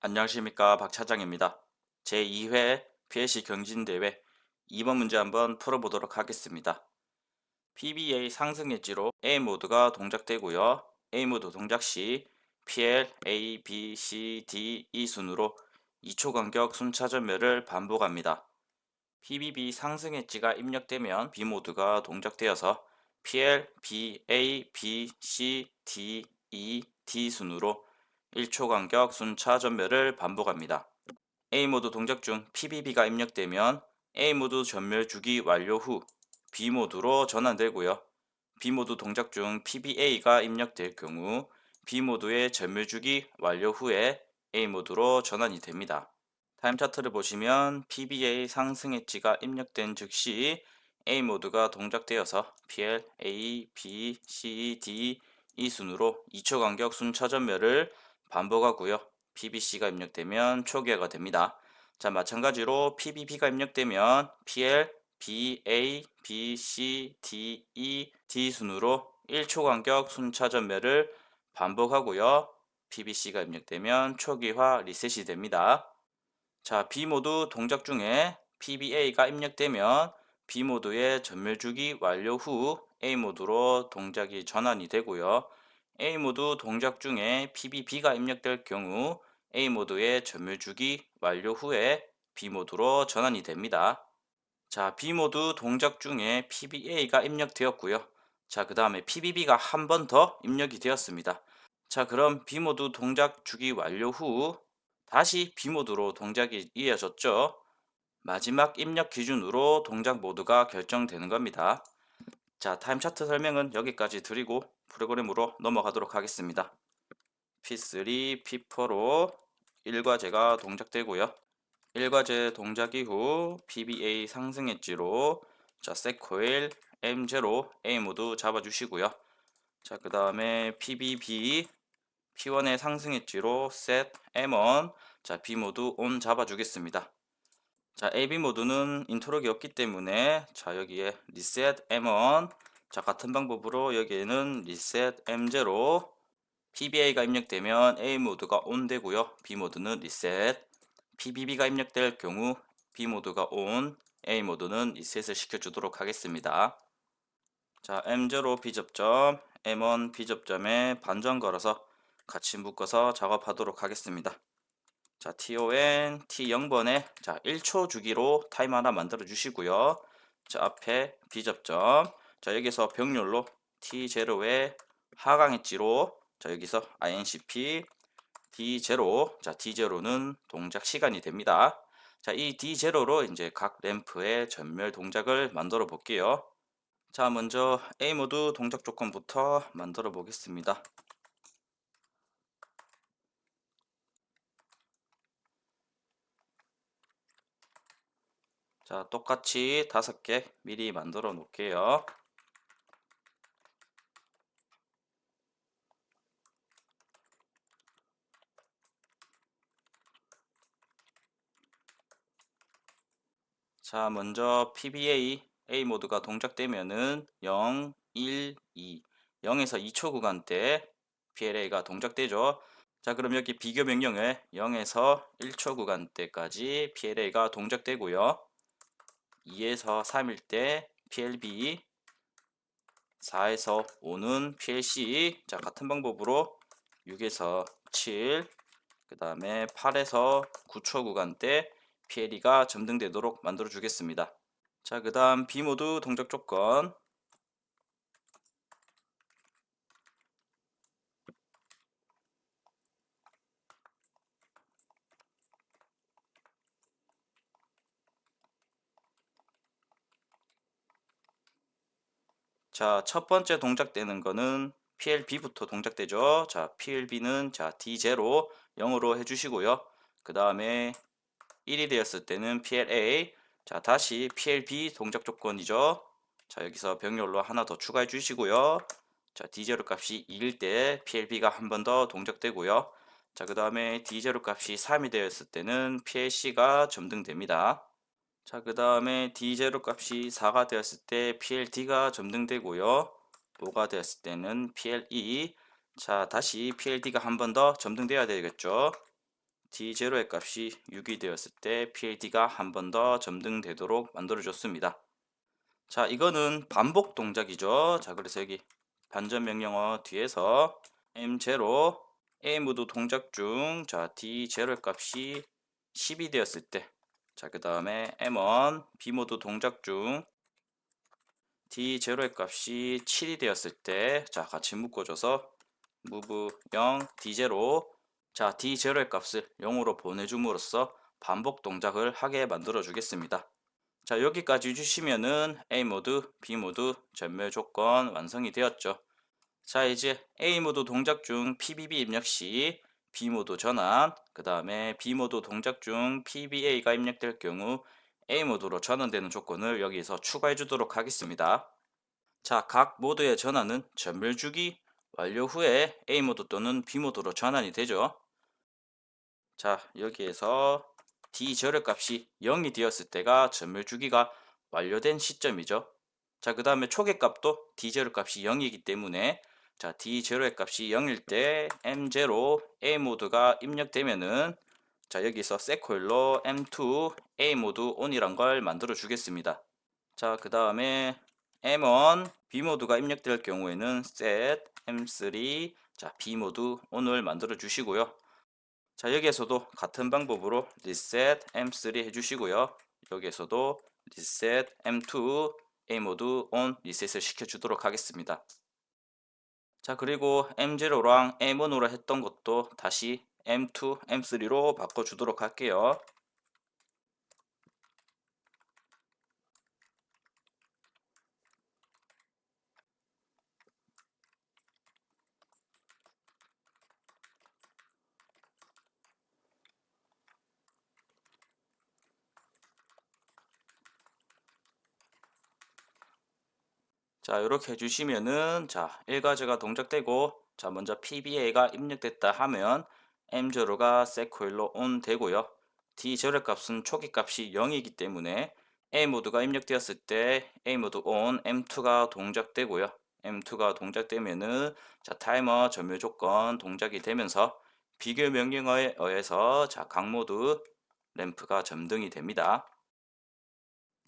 안녕하십니까 박 차장입니다. 제2회 PLC 경진대회 2번 문제 한번 풀어보도록 하겠습니다. PBA 상승 엣지로 A 모드가 동작되고요. A 모드 동작 시 PL, A, B, C, D, E 순으로 2초 간격 순차 전멸을 반복합니다. PBB 상승 엣지가 입력되면 B 모드가 동작되어서 PL, B, A, B, C, D, E, D 순으로 1초 간격 순차 전멸을 반복합니다. A 모드 동작 중 PBB가 입력되면 A 모드 전멸 주기 완료 후 B 모드로 전환되고요. B 모드 동작 중 PBA가 입력될 경우 B 모드의 전멸 주기 완료 후에 A 모드로 전환이 됩니다. 타임 차트를 보시면 PBA 상승 엣지가 입력된 즉시 A 모드가 동작되어서 PL, A, B, C, D, E 순으로 2초 간격 순차 전멸을 반복하고요. PBC가 입력되면 초기화가 됩니다. 자, 마찬가지로 PBB가 입력되면 PL, BA, BC, DE, D 순으로 1초 간격 순차 전멸을 반복하고요. PBC가 입력되면 초기화 리셋이 됩니다. 자, B 모드 동작 중에 PBA가 입력되면 B 모드의 전멸 주기 완료 후 A 모드로 동작이 전환이 되고요. A 모드 동작 중에 PBB가 입력될 경우 A 모드의 전멸 주기 완료 후에 B 모드로 전환이 됩니다. 자, B 모드 동작 중에 PBA가 입력되었고요. 자, 그 다음에 PBB가 한 번 더 입력이 되었습니다. 자, 그럼 B 모드 동작 주기 완료 후 다시 B 모드로 동작이 이어졌죠. 마지막 입력 기준으로 동작 모드가 결정되는 겁니다. 자, 타임 차트 설명은 여기까지 드리고 프로그램으로 넘어가도록 하겠습니다. P3, P4로 1과제가 동작되고요. 1과제 동작 이후 PBA 상승 엣지로 자, 세코일 M0 A 모두 잡아주시고요. 자, 그 다음에 PBB P1의 상승 엣지로 set M1 자, B 모두 ON 잡아주겠습니다. 자, AB 모드는 인트로기 없기 때문에 자, 여기에 reset M1 자, 같은 방법으로 여기에는 reset M0 PBA가 입력되면 A 모드가 ON 되고요. B 모드는 reset PBB가 입력될 경우 B 모드가 ON A 모드는 리셋을 시켜 주도록 하겠습니다. 자, M0 B접점, M1 B접점에 반전 걸어서 같이 묶어서 작업하도록 하겠습니다. 자, TON T0번에 자, 1초 주기로 타임 하나 만들어 주시고요. 자, 앞에 B접점. 자, 여기서 병렬로 T0에 하강 엣지로 자, 여기서 INCP D0. 자, D0는 동작 시간이 됩니다. 자, 이 D0로 이제 각 램프의 전멸 동작을 만들어 볼게요. 자, 먼저 A 모드 동작 조건부터 만들어 보겠습니다. 자, 똑같이 다섯 개 미리 만들어 놓을게요. 자, 먼저 PBA A 모드가 동작되면은 0, 1, 2, 0에서 2초 구간대 PLA가 동작되죠. 자, 그럼 여기 비교 명령에 0에서 1초 구간대까지 PLA가 동작되고요. 2에서 3일 때 PLB 4에서 5는 PLC 자 같은 방법으로 6에서 7 그 다음에 8에서 9초 구간대 PLE가 점등되도록 만들어 주겠습니다 자 그 다음 B모드 동작 조건 자, 첫 번째 동작되는 거는 PLB부터 동작되죠. 자, PLB는 자, D0 0으로 해주시고요. 그 다음에 1이 되었을 때는 PLA 자, 다시 PLB 동작 조건이죠. 자, 여기서 병렬로 하나 더 추가해 주시고요. 자, D0 값이 2일 때 PLB가 한 번 더 동작되고요. 자, 그 다음에 D0 값이 3이 되었을 때는 PLC가 점등됩니다. 자, 그 다음에 D0 값이 4가 되었을 때 PLD가 점등되고요. 5가 되었을 때는 PLE. 자, 다시 PLD가 한 번 더 점등되어야 되겠죠. D0의 값이 6이 되었을 때 PLD가 한 번 더 점등되도록 만들어줬습니다. 자, 이거는 반복 동작이죠. 자, 그래서 여기 반전 명령어 뒤에서 M0 A 모드 동작 중, 자, D0의 값이 10이 되었을 때, 자, 그 다음에 M1 B 모드 동작 중, D0의 값이 7이 되었을 때, 자, 같이 묶어줘서 move 0 D0 자, D0의 값을 0으로 보내줌으로써 반복 동작을 하게 만들어 주겠습니다. 자, 여기까지 주시면은 A 모드, B 모드 전멸 조건 완성이 되었죠. 자, 이제 A 모드 동작 중 PBB 입력 시 B 모드 전환, 그 다음에 B 모드 동작 중 PBA가 입력될 경우 A 모드로 전환되는 조건을 여기서 추가해 주도록 하겠습니다. 자, 각 모드의 전환은 전멸 주기 완료 후에 A 모드 또는 B 모드로 전환이 되죠. 자, 여기에서 D 절의 값이 0이 되었을 때가 전멸 주기가 완료된 시점이죠. 자, 그 다음에 초계 값도 D 절의 값이 0이기 때문에 자, D 제로의 값이 0일 때 M0 A 모드가 입력되면은 자, 여기서 세코일로 M2 A 모드 ON이란 걸 만들어 주겠습니다. 자, 그 다음에 M1 B 모드가 입력될 경우에는 set M3 자, B 모드 ON을 만들어 주시고요. 자, 여기에서도 같은 방법으로 reset M3 해주시고요. 여기에서도 reset M2 A 모드 on 리셋을 시켜주도록 하겠습니다. 자, 그리고 M0랑 M1으로 했던 것도 다시 M2, M3로 바꿔주도록 할게요. 자, 이렇게 해주시면은, 자, 1가지가 동작되고, 자, 먼저 PBA가 입력됐다 하면, M0가 세코일로 온 되고요. D0의 값은 초기 값이 0이기 때문에, A 모드가 입력되었을 때, A 모드 on, M2가 동작되고요. M2가 동작되면은, 자, 타이머 점유 조건 동작이 되면서, 비교 명령어에 의해서, 자, 각 모드 램프가 점등이 됩니다.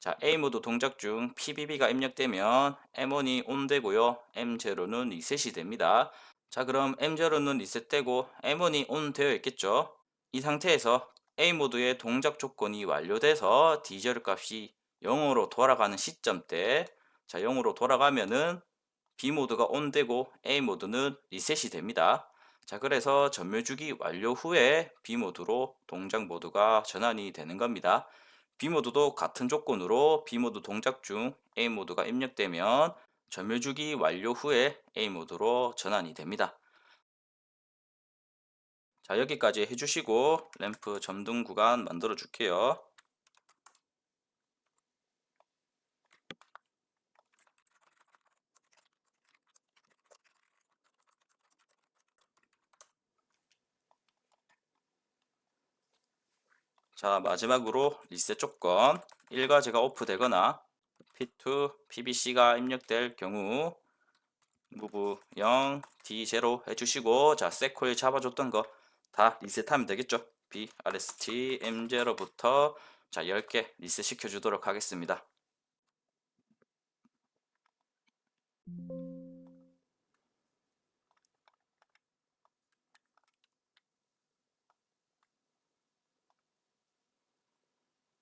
자, A 모드 동작 중 PBB가 입력되면 M1이 온 되고요. M0는 리셋이 됩니다. 자, 그럼 M0는 리셋되고 M1이 온 되어 있겠죠. 이 상태에서 A 모드의 동작 조건이 완료돼서 D0 값이 0으로 돌아가는 시점 때, 자, 0으로 돌아가면은 B 모드가 온 되고 A 모드는 리셋이 됩니다. 자, 그래서 전멸 주기 완료 후에 B 모드로 동작 모드가 전환이 되는 겁니다. B모드도 같은 조건으로 B모드 동작 중 A모드가 입력되면 전멸 주기 완료 후에 A모드로 전환이 됩니다. 자, 여기까지 해주시고 램프 점등 구간 만들어 줄게요. 자, 마지막으로 리셋 조건 1가지가 오프되거나 P2, PBC가 입력될 경우 move 0, D0 해주시고 자, 세코일 잡아줬던 거 다 리셋하면 되겠죠. B, RST, M0부터 자, 10개 리셋 시켜 주도록 하겠습니다.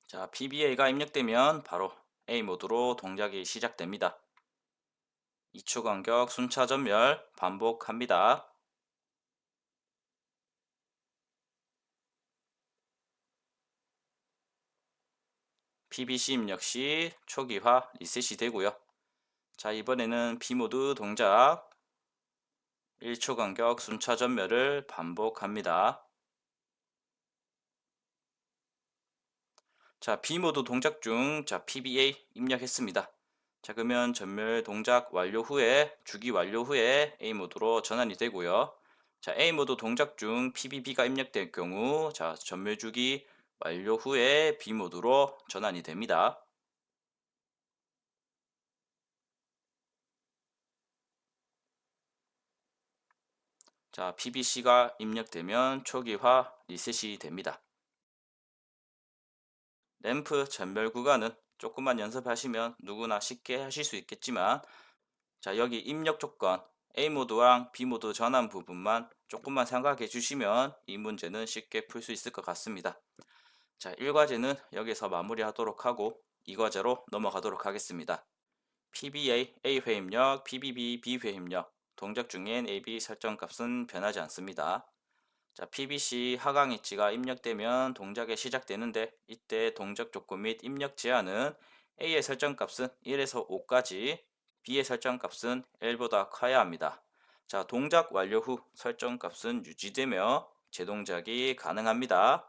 자, PBA가 입력되면 바로 A 모드로 동작이 시작됩니다. 2초 간격 순차 전멸 반복합니다. PBC 입력 시 초기화 리셋이 되고요. 자, 이번에는 B 모드 동작 1초 간격 순차 전멸을 반복합니다. 자, B 모드 동작 중, 자, PBA 입력했습니다. 자, 그러면 전멸 동작 완료 후에, 주기 완료 후에 A 모드로 전환이 되고요. 자, A 모드 동작 중 PBB가 입력될 경우, 자, 전멸 주기 완료 후에 B 모드로 전환이 됩니다. 자, PBC가 입력되면 초기화 리셋이 됩니다. 램프 전멸 구간은 조금만 연습하시면 누구나 쉽게 하실 수 있겠지만 자 여기 입력 조건 A 모드랑 B 모드 전환 부분만 조금만 생각해 주시면 이 문제는 쉽게 풀 수 있을 것 같습니다. 자 1과제는 여기서 마무리하도록 하고 2과제로 넘어가도록 하겠습니다. PBA A 회 입력, PBB B 회 입력 동작 중엔 AB 설정 값은 변하지 않습니다. 자, PBC 하강 위치가 입력되면 동작이 시작되는데 이때 동작 조건 및 입력 제한은 A의 설정 값은 1에서 5까지, B의 설정 값은 1보다 커야 합니다. 자, 동작 완료 후 설정 값은 유지되며 재동작이 가능합니다.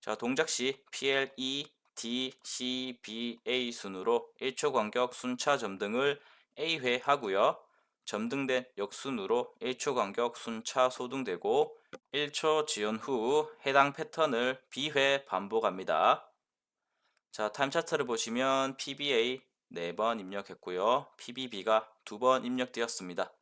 자, 동작 시 PLE, D, C, B, A 순으로 1초 간격 순차 점등을 A회 하고요. 점등된 역순으로 1초 간격 순차 소등되고 1초 지연 후 해당 패턴을 B회 반복합니다. 자, 타임 차트를 보시면 PBA 4번 입력했고요. PBB가 2번 입력되었습니다.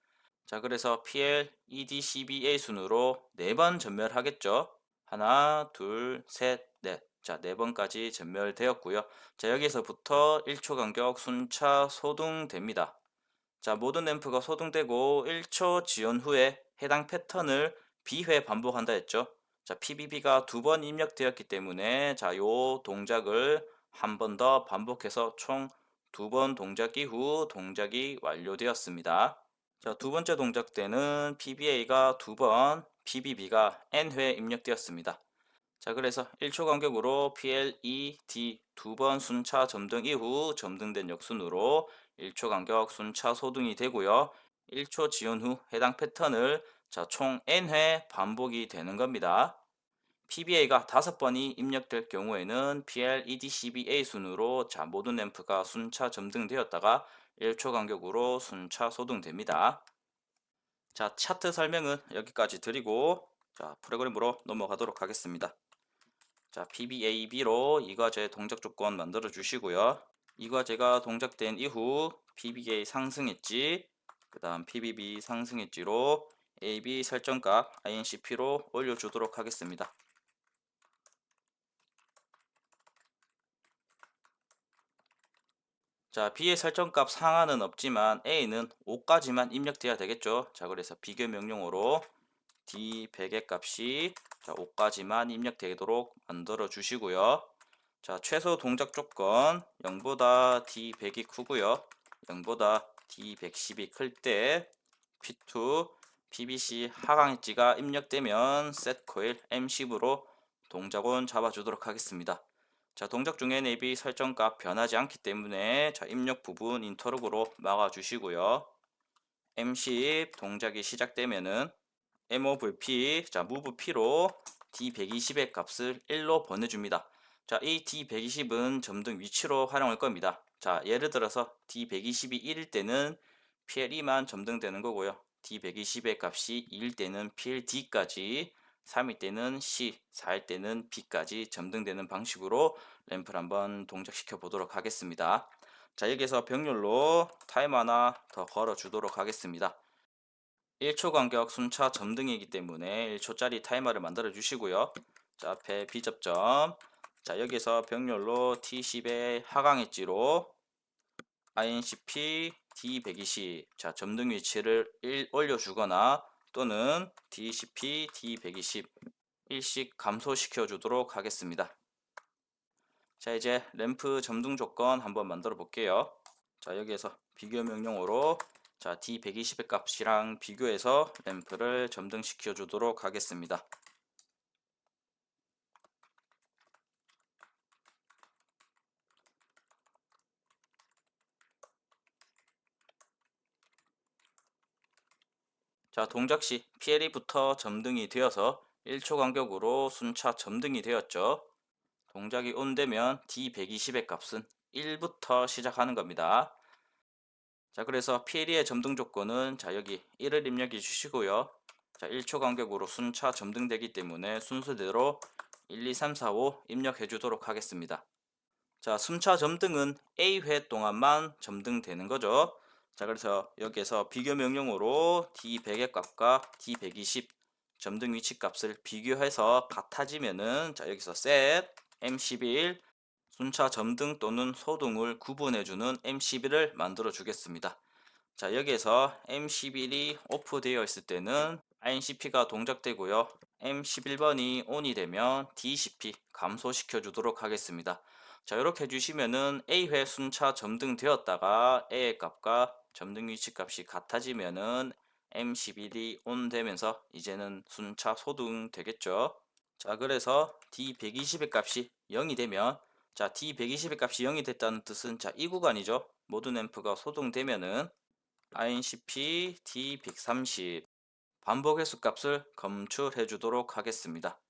자, 그래서 PL, ED, CBA 순으로 4번 전멸하겠죠. 하나, 둘, 셋, 넷. 자, 4번까지 전멸되었고요. 자, 여기서부터 1초 간격 순차 소등됩니다. 자, 모든 램프가 소등되고 1초 지연 후에 해당 패턴을 B회 반복한다 했죠. 자, PBB가 두 번 입력되었기 때문에 자, 요 동작을 한 번 더 반복해서 총 두 번 동작 이후 동작이 완료되었습니다. 자, 두 번째 동작 때는 PBA가 두 번, PBB가 N회 입력되었습니다. 자, 그래서 1초 간격으로 PLE, D 두 번 순차 점등 이후 점등된 역순으로 1초 간격 순차 소등이 되고요. 1초 지연 후 해당 패턴을 자, 총 n회 반복이 되는 겁니다. PBA가 5번이 입력될 경우에는 PL, EDCBA 순으로 자, 모든 램프가 순차 점등되었다가 1초 간격으로 순차 소등됩니다. 자, 차트 설명은 여기까지 드리고 자, 프로그램으로 넘어가도록 하겠습니다. 자, PBAB로 이 과제 동작 조건 만들어 주시고요. 이 과제가 동작된 이후 PBA 상승했지, 그 다음 PBB 상승했지로 AB 설정값 INCP로 올려주도록 하겠습니다. 자, B의 설정값 상한은 없지만 A는 5까지만 입력돼야 되겠죠. 자, 그래서 비교 명령어로 D100의 값이 자, 5까지만 입력되도록 만들어 주시고요. 자, 최소 동작 조건 0보다 D100이 크고요. 0보다 D110이 클 때 P2 PBC 하강 엣지가 입력되면 셋 코일 M10으로 동작원 잡아주도록 하겠습니다. 자, 동작 중에 AB 설정값 변하지 않기 때문에 자, 입력 부분 인터럭으로 막아주시고요. M10 동작이 시작되면은 MOVP, 자, move P로 D120의 값을 1로 보내줍니다. 자, 이 D120은 점등 위치로 활용할 겁니다. 자, 예를 들어서 D120이 1일 때는 PLE만 점등되는 거고요. D120의 값이 2일 때는 PLD까지 3일 때는 C, 4일 때는 B까지 점등되는 방식으로 램프를 한번 동작시켜 보도록 하겠습니다. 자 여기서 병렬로 타임 하나 더 걸어 주도록 하겠습니다. 1초 간격 순차 점등이기 때문에 1초짜리 타이머를 만들어 주시고요. 자 앞에 B접점 자 여기서 병렬로 T10의 하강 엣지로 INCP D120 자 점등 위치를 1 올려주거나 또는 DCP D120 일씩 감소시켜 주도록 하겠습니다. 자 이제 램프 점등 조건 한번 만들어 볼게요. 자 여기에서 비교 명령어로 자 D120의 값이랑 비교해서 램프를 점등시켜 주도록 하겠습니다. 자, 동작 시 PLE부터 점등이 되어서 1초 간격으로 순차 점등이 되었죠. 동작이 온되면 D120의 값은 1부터 시작하는 겁니다. 자, 그래서 PLE의 점등 조건은 자, 여기 1을 입력해 주시고요. 자, 1초 간격으로 순차 점등되기 때문에 순서대로 1, 2, 3, 4, 5 입력해 주도록 하겠습니다. 자, 순차 점등은 A회 동안만 점등되는 거죠. 자 그래서 여기에서 비교 명령어로 D100의 값과 D120 점등 위치 값을 비교해서 같아지면은 자 여기서 set M11 순차 점등 또는 소등을 구분해주는 M11을 만들어 주겠습니다. 자 여기에서 M11이 오프 되어 있을 때는 INCP가 동작되고요. M11번이 ON이 되면 DCP 감소시켜 주도록 하겠습니다. 자 이렇게 해주시면은 A회 순차 점등되었다가 A의 값과 점등 위치 값이 같아지면은 M11이 ON 되면서 이제는 순차 소등 되겠죠. 자 그래서 D120의 값이 0이 되면 자 D120의 값이 0이 됐다는 뜻은 자 이 구간이죠. 모든 앰프가 소등되면은 INCP D130 반복 횟수 값을 검출해 주도록 하겠습니다.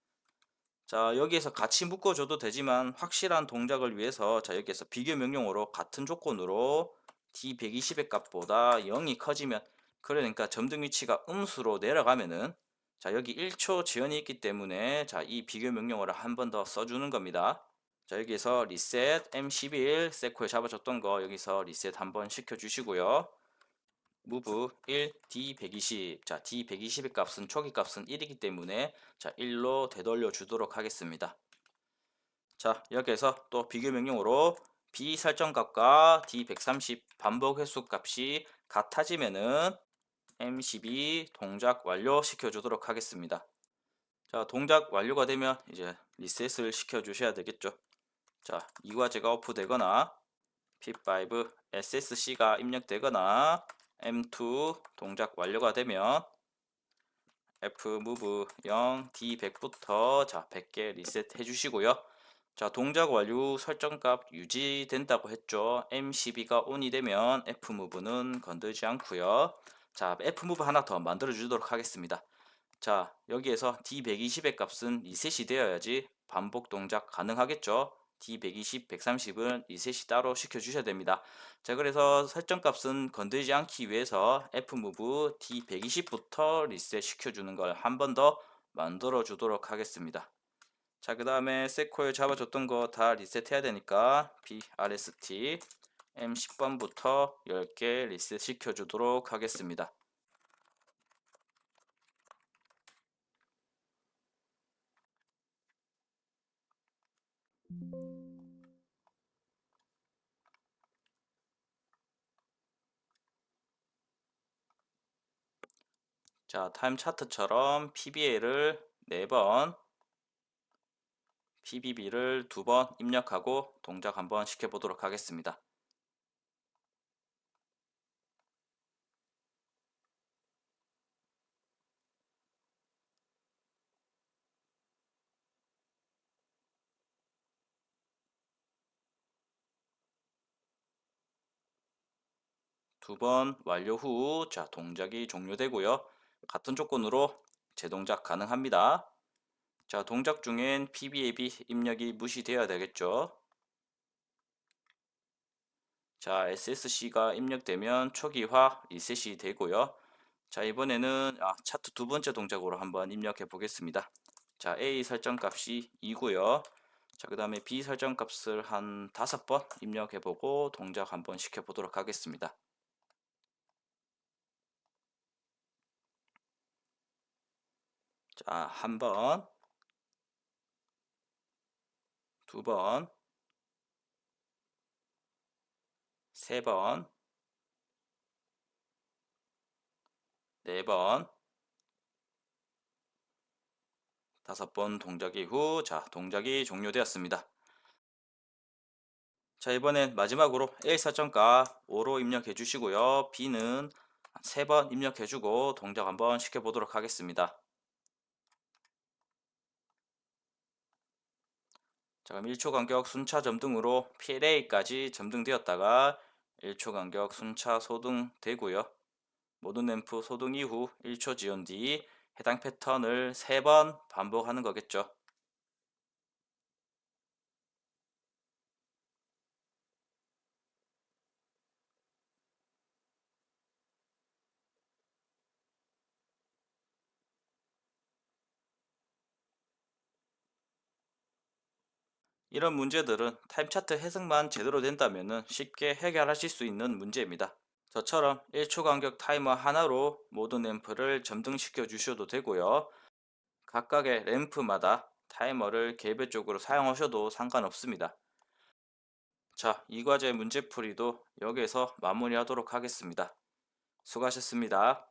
자 여기에서 같이 묶어줘도 되지만 확실한 동작을 위해서 자 여기에서 비교 명령어로 같은 조건으로 D120의 값보다 0이 커지면 그러니까 점등 위치가 음수로 내려가면은 자 여기 1초 지연이 있기 때문에 자 이 비교 명령어를 한 번 더 써주는 겁니다. 자 여기서 리셋 M11 세코에 잡아줬던 거 여기서 리셋 한번 시켜주시고요. move 1 D120 자 D120의 값은 초기 값은 1이기 때문에 자 1로 되돌려 주도록 하겠습니다. 자 여기에서 또 비교 명령으로 B 설정 값과 D130 반복 횟수 값이 같아지면은 M12 동작 완료 시켜 주도록 하겠습니다. 자 동작 완료가 되면 이제 리셋을 시켜 주셔야 되겠죠. 자 이 과제가 오프되거나 P5 SSC가 입력되거나 M2 동작 완료가 되면 F move 0 D100부터 자 100개 리셋 해 주시고요. 자 동작 완료 설정값 유지된다고 했죠. M12가 ON이 되면 F move는 건들지 않고요. 자 F move 하나 더 만들어 주도록 하겠습니다. 자 여기에서 D120의 값은 리셋이 되어야지 반복 동작 가능하겠죠. D120, 130은 리셋이 따로 시켜주셔야 됩니다. 자 그래서 설정 값은 건들지 않기 위해서 Fmove D120부터 리셋 시켜주는 걸 한 번 더 만들어 주도록 하겠습니다. 자 그 다음에 세코에 잡아줬던 거 다 리셋해야 되니까 BRST M10번부터 10개 리셋 시켜주도록 하겠습니다. 자, 타임 차트처럼 PBA를 4번, PBB를 2번 입력하고 동작 한번 시켜보도록 하겠습니다. 두 번 완료 후, 자, 동작이 종료되고요. 같은 조건으로 재동작 가능합니다. 자, 동작 중엔 PBAB 입력이 무시되어야 되겠죠. 자, SSC가 입력되면 초기화 리셋이 되고요. 자, 이번에는 아, 차트 두 번째 동작으로 한번 입력해 보겠습니다. 자, A 설정 값이 2고요. 자, 그 다음에 B 설정 값을 한 다섯 번 입력해 보고 동작 한번 시켜 보도록 하겠습니다. 자, 한 번, 두 번, 세 번, 네 번, 다섯 번 동작 이후, 자, 동작이 종료되었습니다. 자, 이번엔 마지막으로 A 설정가 5로 입력해 주시고요. B는 세번 입력해 주고 동작 한번 시켜 보도록 하겠습니다. 자, 그럼 1초 간격 순차 점등으로 PLA까지 점등되었다가 1초 간격 순차 소등 되고요. 모든 램프 소등 이후 1초 지연 뒤 해당 패턴을 3번 반복하는 거겠죠. 이런 문제들은 타임차트 해석만 제대로 된다면 쉽게 해결하실 수 있는 문제입니다. 저처럼 1초 간격 타이머 하나로 모든 램프를 점등시켜 주셔도 되고요. 각각의 램프마다 타이머를 개별적으로 사용하셔도 상관없습니다. 자, 이 과제 문제풀이도 여기에서 마무리하도록 하겠습니다. 수고하셨습니다.